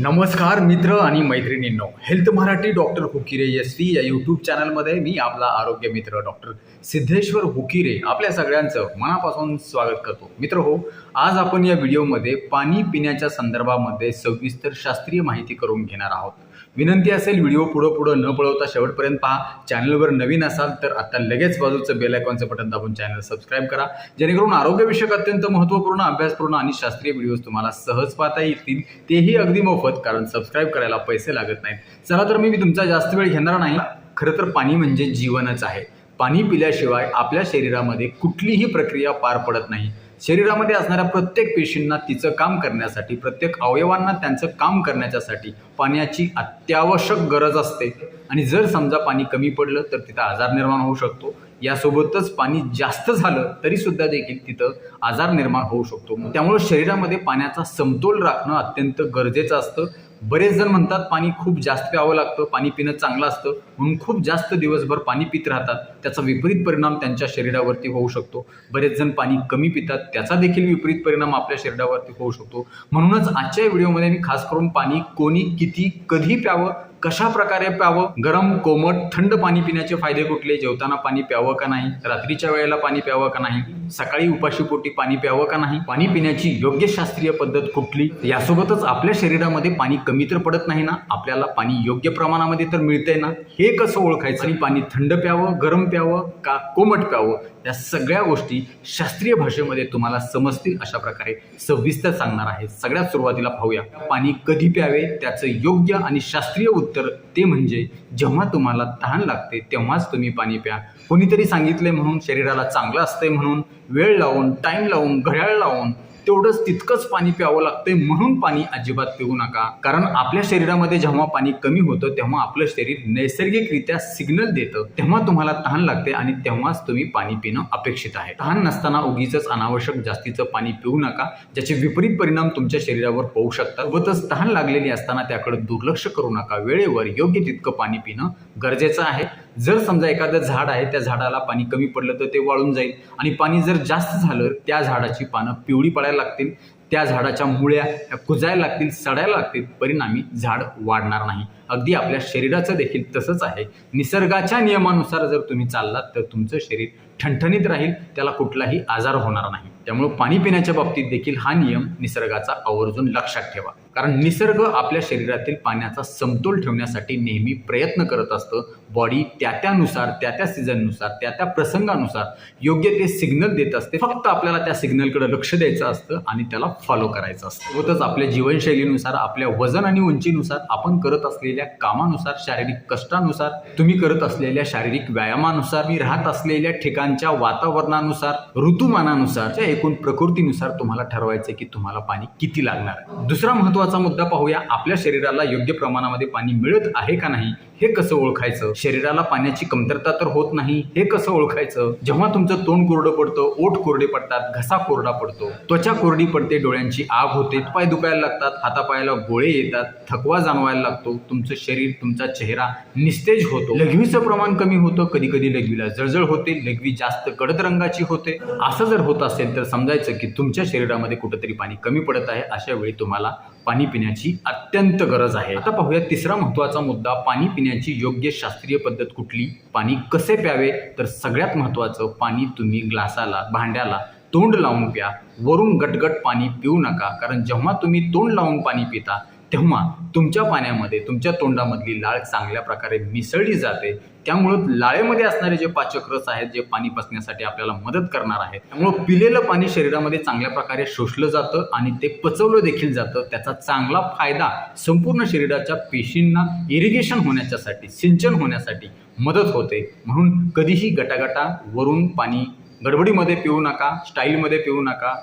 नमस्कार मित्र आणि मैत्रिणींनो health Marathi doctor Hukire S T या यूट्यूब चॅनलमध्ये मी आपला आरोग्य मित्र डॉक्टर सिद्धेश्वर हुकिरे आपल्या सगळ्यांचं मनापासून स्वागत करतो. मित्र हो आज आपण या व्हिडिओमध्ये पाणी पिण्याच्या संदर्भामध्ये सविस्तर शास्त्रीय माहिती करून घेणार आहोत. विनंती असेल व्हिडिओ पुढं पुढं न पळवता शेवटपर्यंत पहा. चॅनलवर नवीन असाल तर आता लगेच बाजूचं बेल आयकॉनचं बटन दाबून चॅनल सबस्क्राईब करा. जेणेकरून आरोग्यविषयक अत्यंत महत्त्वपूर्ण अभ्यासपूर्ण आणि शास्त्रीय व्हिडिओज तुम्हाला सहज पाहता येतील. तेही अगदी मोफत कारण सबस्क्राईब करायला पैसे लागत नाहीत. चला तर मी मी तुमचा जास्त वेळ घेणार नाही. खरं तर पाणी म्हणजे जीवनच आहे. पाणी पिल्याशिवाय आपल्या शरीरामध्ये कुठलीही प्रक्रिया पार पडत नाही. शरीरामध्ये असणाऱ्या प्रत्येक पेशींना तिचं काम करण्यासाठी प्रत्येक अवयवांना त्यांचं काम करण्याच्यासाठी पाण्याची अत्यावश्यक गरज असते. आणि जर समजा पाणी कमी पडलं तर तिथं आजार निर्माण होऊ शकतो. यासोबतच पाणी जास्त झालं तरीसुद्धा देखील तिथं आजार निर्माण होऊ शकतो. त्यामुळे शरीरामध्ये पाण्याचा समतोल राखणं अत्यंत गरजेचं असतं. बरेच जण म्हणतात पाणी खूप जास्त प्यावं लागतं पाणी पिणं चांगलं असतं. म्हणून खूप जास्त दिवसभर पाणी पित राहतात. त्याचा विपरीत परिणाम त्यांच्या शरीरावरती होऊ शकतो. बरेच जण पाणी कमी पितात त्याचा देखील विपरीत परिणाम आपल्या शरीरावरती होऊ शकतो. म्हणूनच आजच्या व्हिडिओमध्ये मी खास करून पाणी कोणी किती कधी प्यावं कशा प्रकारे प्यावं? गरम कोमट थंड पाणी पिण्याचे फायदे कुठले? जेवताना पाणी प्यावं का नाही? रात्रीच्या वेळेला पाणी प्यावं का नाही? सकाळी उपाशीपोटी पाणी प्यावं का नाही? पाणी पिण्याची योग्य शास्त्रीय पद्धत कुठली? यासोबतच आपल्या शरीरामध्ये पाणी कमी तर पडत नाही ना? आपल्याला पाणी योग्य प्रमाणामध्ये तर मिळतंय ना? हे कसं ओळखायचं? आणि पाणी थंड प्यावं गरम प्यावं का कोमट प्यावं? या सगळ्या गोष्टी शास्त्रीय भाषेमध्ये तुम्हाला समजतील अशा प्रकारे. सविस्तर सांगणार आहे. सगळ्यात सुरुवातीला पाहूया. पाणी कधी प्यावे? त्याचं योग्य आणि शास्त्रीय उत्तर ते म्हणजे जेव्हा तुम्हाला तहान लागते तेव्हाच तुम्ही पाणी प्या. कोणीतरी सांगितले म्हणून शरीराला चांगलं असतंय म्हणून वेळ लावून टाईम लावून घड्याळ लावून तेवढंच तितकंच पाणी प्यावं लागतंय म्हणून पाणी अजिबात पिऊ नका. कारण आपल्या शरीरामध्ये जेव्हा पाणी कमी होतं तेव्हा आपलं शरीर नैसर्गिकरित्या सिग्नल देतं. तेव्हा तुम्हाला तहान लागते आणि तेव्हाच तुम्ही पाणी पिणं अपेक्षित आहे. तहान नसताना उगीच अनावश्यक जास्तीचं पाणी पिऊ नका ज्याचे विपरीत परिणाम तुमच्या शरीरावर होऊ शकतात व तस तहान लागलेली असताना त्याकडे दुर्लक्ष करू नका. वेळेवर योग्य तितकं पाणी पिणं गरजेचं आहे. जर समजा एखादं झाड आहे त्या झाडाला पाणी कमी पडलं तर ते वाळून जाईल. आणि पाणी जर जास्त झालं त्या झाडाची पानं पिवळी पडायला लागतील. त्या झाडाच्या मुळ्या ह्या कुजायला लागतील सडायला लागतील. परिणामी झाड वाढणार नाही. अगदी आपल्या शरीराचं देखील तसंच आहे. निसर्गाच्या नियमानुसार जर तुम्ही चाललात तर तुमचं शरीर ठणठणीत राहील. त्याला कुठलाही आजार होणार नाही. त्यामुळे पाणी पिण्याच्या बाबतीत देखील हा नियम निसर्गाचा आवर्जून लक्षात ठेवा. कारण निसर्ग आपल्या शरीरातील पाण्याचा समतोल ठेवण्यासाठी नेहमी प्रयत्न करत असतं. बॉडी त्या त्यानुसार त्या त्या सीझननुसार त्या त्या प्रसंगानुसार योग्य ते सिग्नल देत असते. फक्त आपल्याला त्या सिग्नलकडे लक्ष द्यायचं असतं आणि त्याला फॉलो करायचं असतं. होतच आपल्या जीवनशैलीनुसार आपल्या वजन आणि उंचीनुसार आपण करत असलेल्या कामानुसार शारीरिक कष्टानुसार तुम्ही करत असलेल्या शारीरिक व्यायामानुसार मी राहत असलेल्या ठिकाणच्या वातावरणानुसार ऋतुमानानुसार एकूण प्रकृतीनुसार तुम्हाला ठरवायचं की तुम्हाला पाणी किती लागणार आहे. दुसरा महत्त्वाचा मुद्दा पाहूया. आपल्या शरीराला योग्य प्रमाणामध्ये पाणी मिळत आहे का नाही हे कसं ओळखायचं? शरीराला पाण्याची कमतरता तर होत नाही हे कसं ओळखायचं? जेव्हा तुमचं तोंड कोरडं पडतं ओठ कोरडे पडतात घसा कोरडा पडतो. त्वचा कोरडी पडते डोळ्यांची आग होते पाय दुखायला लागतात हातापायाला गोळे येतात थकवा जाणवायला लागतो तुमचं शरीर तुमचा चेहरा निस्तेज होतो. लघवीचं प्रमाण कमी होतं कधी कधी लघवीला जळजळ होते लघवी जास्त गडद रंगाची होते. असं जर होत असेल तर समजायचं की तुमच्या शरीरामध्ये कुठंतरी पाणी कमी पडत आहे अशा वेळी तुम्हाला पाणी पाणी पिण्याची अत्यंत गरज आहे. आता पाहूया तिसरा महत्त्वाचा मुद्दा पाणी पिण्याची योग्य शास्त्रीय पद्धत कुठली? पाणी कसे प्यावे? तर सगळ्यात महत्वाचं पाणी तुम्ही ग्लासाला भांड्याला तोंड लावून प्या. वरून गटगट पाणी पिऊ नका कारण जेव्हा तुम्ही तोंड लावून पाणी पिता तेव्हा तुमच्या पाण्यामध्ये तुमच्या तोंडामधली लाळ चांगल्या प्रकारे मिसळली जाते. त्यामुळं लाळेमध्ये असणारे जे पाचक रस आहेत जे पाणी पचण्यासाठी आपल्याला मदत करणार आहेत त्यामुळं पिलेलं पाणी शरीरामध्ये चांगल्या प्रकारे शोषलं जातं आणि ते पचवलं देखील जातं. त्याचा चांगला फायदा संपूर्ण शरीराच्या पेशींना इरिगेशन होण्याच्यासाठी सिंचन होण्यासाठी मदत होते. म्हणून कधीही गटागटा वरून पाणी गडबडीमध्ये पिऊ नका स्टाईलमध्ये पिऊ नका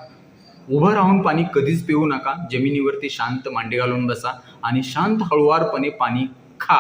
उभं राहून पाणी कधीच पिऊ नका. जमिनीवरती शांत मांडे घालून बसा आणि शांत हळुवारपणे पाणी खा.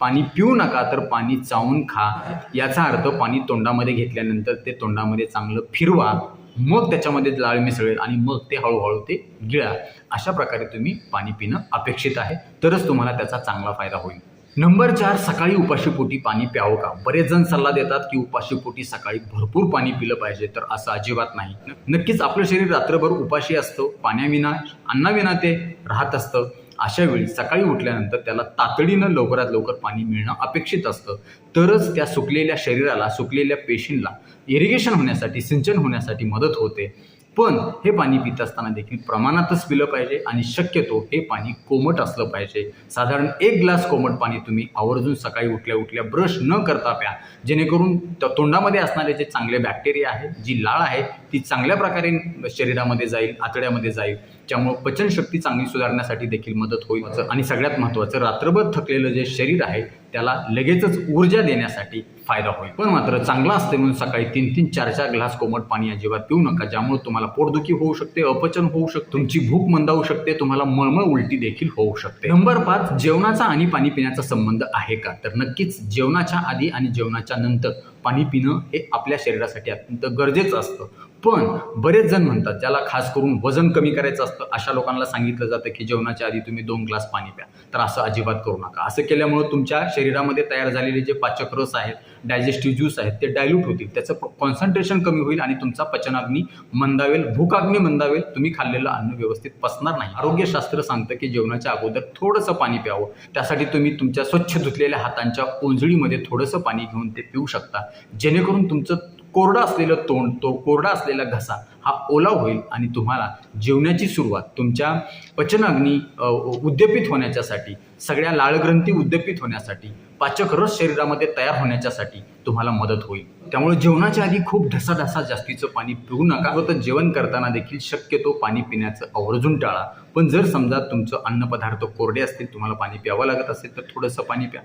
पाणी पिऊ नका तर पाणी चावून खा. याचा अर्थ पाणी तोंडामध्ये घेतल्यानंतर ते तोंडामध्ये चांगलं फिरवा. मग त्याच्यामध्ये लाळ मिसळेल आणि मग ते हळूहळू ते गिळा. अशा प्रकारे तुम्ही पाणी पिणं अपेक्षित आहे. तरच तुम्हाला त्याचा चांगला फायदा होईल. नंबर चार सकाळी उपाशीपोटी पाणी प्यावं का? बरेच जण सल्ला देतात की उपाशीपोटी सकाळी भरपूर पाणी पिलं पाहिजे तर असं अजिबात नाही. नक्कीच आपलं शरीर रात्रभर उपाशी असतं पाण्याविना अन्नाविना ते राहत असतं. अशा वेळी सकाळी उठल्यानंतर त्याला तातडीनं लवकरात लवकर पाणी मिळणं अपेक्षित असतं. तरच त्या सुकलेल्या शरीराला सुकलेल्या पेशींना इरिगेशन होण्यासाठी सिंचन होण्यासाठी मदत होते. पण हे पाणी पित असताना देखील प्रमाणातच पिलं पाहिजे आणि शक्यतो हे पाणी कोमट असलं पाहिजे. साधारण एक ग्लास कोमट पाणी तुम्ही आवर्जून सकाळी उठल्या उठल्या ब्रश न करता प्या. जेणेकरून त- तोंडामध्ये असणारे जे चांगले बॅक्टेरिया आहेत जी लाळ आहे ती चांगल्या प्रकारे शरीरामध्ये जाईल आतड्यामध्ये जाईल. त्यामुळं पचनशक्ती चांगली सुधारण्यासाठी देखील मदत होईल. आणि सगळ्यात महत्त्वाचं रात्रभर थकलेलं जे शरीर आहे त्याला लगेचच ऊर्जा देण्यासाठी फायदा होईल. पण मात्र चांगला असते म्हणून सकाळी तीन तीन चार चार ग्लास कोमट पाणी अजिबात पिऊ नका. ज्यामुळे तुम्हाला पोटदुखी होऊ शकते अपचन होऊ शकते तुमची भूक मंदावू शकते तुम्हाला मळमळ उलटी देखील होऊ शकते. नंबर पाच जेवणाचा आणि पाणी पिण्याचा संबंध आहे का? तर नक्कीच जेवणाच्या आधी आणि जेवणाच्या नंतर पाणी पिणं हे आपल्या शरीरासाठी अत्यंत गरजेचं असतं. पण बरेच जण म्हणतात ज्याला खास करून वजन कमी करायचं असतं अशा लोकांना सांगितलं जातं की जेवणाच्या आधी तुम्ही दोन ग्लास पाणी प्या. तर असं अजिबात करू नका. असं केल्यामुळं तुमच्या शरीरामध्ये तयार झालेले जे पाचक रस आहेत डायजेस्टिव्ह ज्यूस आहेत ते डायल्यूट होतील. त्याचं कॉन्सन्ट्रेशन कमी होईल आणि तुमचा पचनाग्नी मंदावेल भूकाग्नी मंदावेल तुम्ही खाल्लेलं अन्न व्यवस्थित पसणार नाही. आरोग्यशास्त्र सांगतं की जेवणाच्या अगोदर थोडंसं पाणी प्यावं. त्यासाठी तुम्ही तुमच्या स्वच्छ धुतलेल्या हातांच्या ओंजळीमध्ये थोडंसं पाणी घेऊन ते पिऊ शकता. जेणेकरून तुमचं कोरडं असलेलं तोंड तो कोरडा असलेला घसा हा ओला होईल आणि तुम्हाला जेवणाची सुरुवात तुमच्या पचनाग्नी अ, उद्दीपित होण्याच्यासाठी सगळ्या लाळग्रंथी उद्दीपित होण्यासाठी पाचक रस शरीरामध्ये तयार होण्याच्यासाठी तुम्हाला मदत होईल. त्यामुळे जेवणाच्या आधी खूप ढसाढसा जास्तीचं पाणी पिऊ नका. व तर जेवण करताना देखील शक्यतो पाणी पिण्याचं आवर्जून टाळा. पण जर समजा तुमचं अन्नपदार्थ कोरडे असतील तुम्हाला पाणी प्यावं लागत असेल तर थोडंसं पाणी प्या.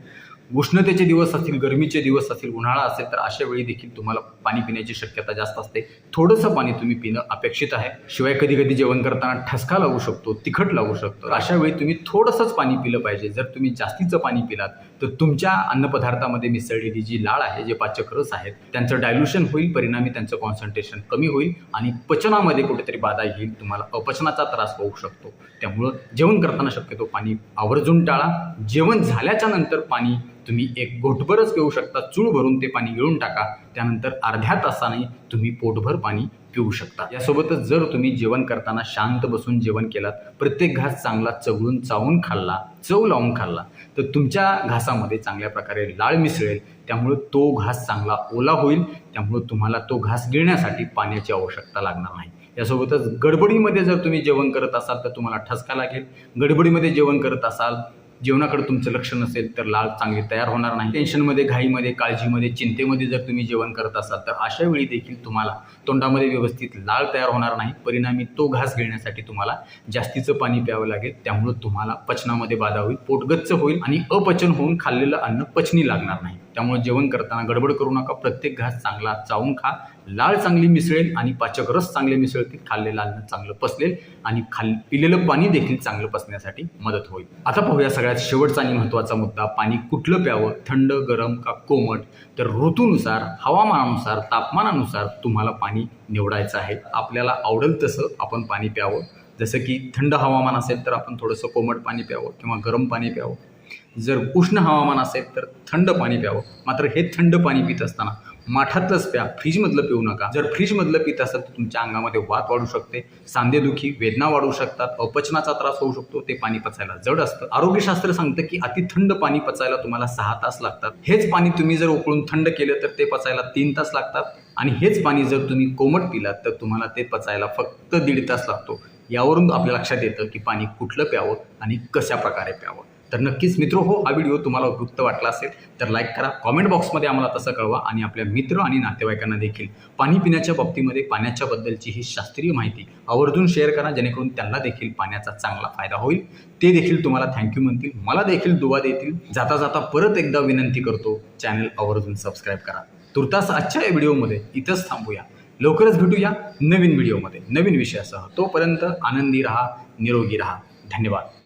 उष्णतेचे दिवस असतील गरमीचे दिवस असतील उन्हाळा असेल तर अशा वेळी देखील तुम्हाला पाणी पिण्याची शक्यता जास्त असते. थोडंसं पाणी तुम्ही पिणं अपेक्षित आहे. शिवाय कधी कधी जेवण करताना ठसका लागू शकतो तिखट लागू शकतो. अशा वेळी तुम्ही थोडंसंच पाणी पिलं पाहिजे. जर तुम्ही जास्तीचं पाणी पिलात तर तुमच्या अन्नपदार्थामध्ये मिसळलेली जी लाळ आहे जे पाचक रस आहेत त्यांचं डायल्युशन होईल परिणामी त्यांचं कॉन्सन्ट्रेशन कमी होईल आणि पचनामध्ये कुठेतरी बाधा येईल तुम्हाला अपचनाचा त्रास होऊ शकतो. त्यामुळं जेवण करताना शक्यतो पाणी आवर्जून टाळा. जेवण झाल्याच्यानंतर पाणी तुम्ही एक घोटभरच पिऊ शकता. चूळ भरून ते पाणी गिळून टाका. त्यानंतर अर्ध्या तासाने तुम्ही पोटभर पाणी पिऊ शकता. यासोबतच जर तुम्ही जेवण करताना शांत बसून जेवण केलात प्रत्येक घास चांगला चवळून चावून खाल्ला चव लावून खाल्ला तर तुमच्या घासामध्ये चांगल्या प्रकारे लाळ मिसळेल त्यामुळे तो घास चांगला ओला होईल त्यामुळे तुम्हाला तो घास गिळण्यासाठी पाण्याची आवश्यकता लागणार नाही. यासोबतच गडबडीमध्ये जर तुम्ही जेवण करत असाल तर तुम्हाला ठसका लागेल. गडबडीमध्ये जेवण करत असाल जेवणाकडे तुमचं लक्ष नसेल तर लाळ चांगली तयार होणार नाही. टेन्शनमध्ये घाईमध्ये काळजीमध्ये चिंतेमध्ये जर तुम्ही जेवण करत असाल तर अशा वेळी देखील तुम्हाला तोंडामध्ये व्यवस्थित लाळ तयार होणार नाही. परिणामी तो घास घेण्यासाठी तुम्हाला जास्तीचं पाणी प्यावं लागेल. त्यामुळं तुम्हाला पचनामध्ये बाधा होईल पोटगच्च होईल आणि अपचन होऊन खाल्लेलं अन्न पचनी लागणार नाही. त्यामुळे जेवण करताना गडबड करू नका. प्रत्येक घास चांगला चावून खा. लाळ चांगली मिसळेल आणि पाचक रस चांगले मिसळतील. खाल्लेलं अन्न चांगलं पसलेल आणि खाल पिलेलं पाणी देखील चांगलं पसण्यासाठी मदत होईल. आता पाहूया सगळ्यात शेवटचा आणि महत्त्वाचा मुद्दा पाणी कुठलं प्यावं? थंड गरम का कोमट? तर ऋतूनुसार हवामानानुसार तापमानानुसार तुम्हाला पाणी निवडायचं आहे. आपल्याला आवडेल तसं आपण पाणी प्यावं. जसं की थंड हवामान असेल तर आपण थोडंसं कोमट पाणी प्यावं किंवा गरम पाणी प्यावं. जर उष्ण हवामान असेल तर थंड पाणी प्यावं. मात्र हे थंड पाणी पित असताना माठातलंच प्या फ्रीजमधलं पिऊ नका. जर फ्रीजमधलं पित असाल तर तुमच्या अंगामध्ये वात वाढू शकते सांधेदुखी वेदना वाढू शकतात अपचनाचा त्रास होऊ शकतो ते पाणी पचायला जड असतं. आरोग्यशास्त्र सांगतं की अति थंड पाणी पचायला तुम्हाला सहा तास लागतात. हेच पाणी तुम्ही जर उकळून थंड केलं तर ते पचायला तीन तास लागतात. आणि हेच पाणी जर तुम्ही कोमट पिलात तर तुम्हाला ते पचायला फक्त दीड तास लागतो. यावरून आपल्या लक्षात येतं की पाणी कुठलं प्यावं आणि कशा प्रकारे प्यावं. तर नक्कीच मित्र हो हा व्हिडिओ तुम्हाला उपयुक्त वाटला असेल तर लाईक करा. कॉमेंट बॉक्समध्ये आम्हाला तसं कळवा आणि आपल्या मित्र आणि नातेवाईकांना देखील. पाणी पिण्याच्या बाबतीमध्ये पाण्याच्या बद्दलची ही शास्त्रीय माहिती आवर्जून शेअर करा जेणेकरून त्यांना देखील पाण्याचा चांगला फायदा होईल. ते देखील तुम्हाला थँक्यू म्हणतील. मला देखील दुवा देतील. जाता जाता परत एकदा विनंती करतो चॅनल आवर्जून सबस्क्राईब करा. तुर्तास आजच्या या व्हिडिओमध्ये इथंच थांबूया. लवकरच भेटूया नवीन व्हिडिओमध्ये. नवीन विषयासह. तोपर्यंत आनंदी राहा निरोगी राहा. धन्यवाद.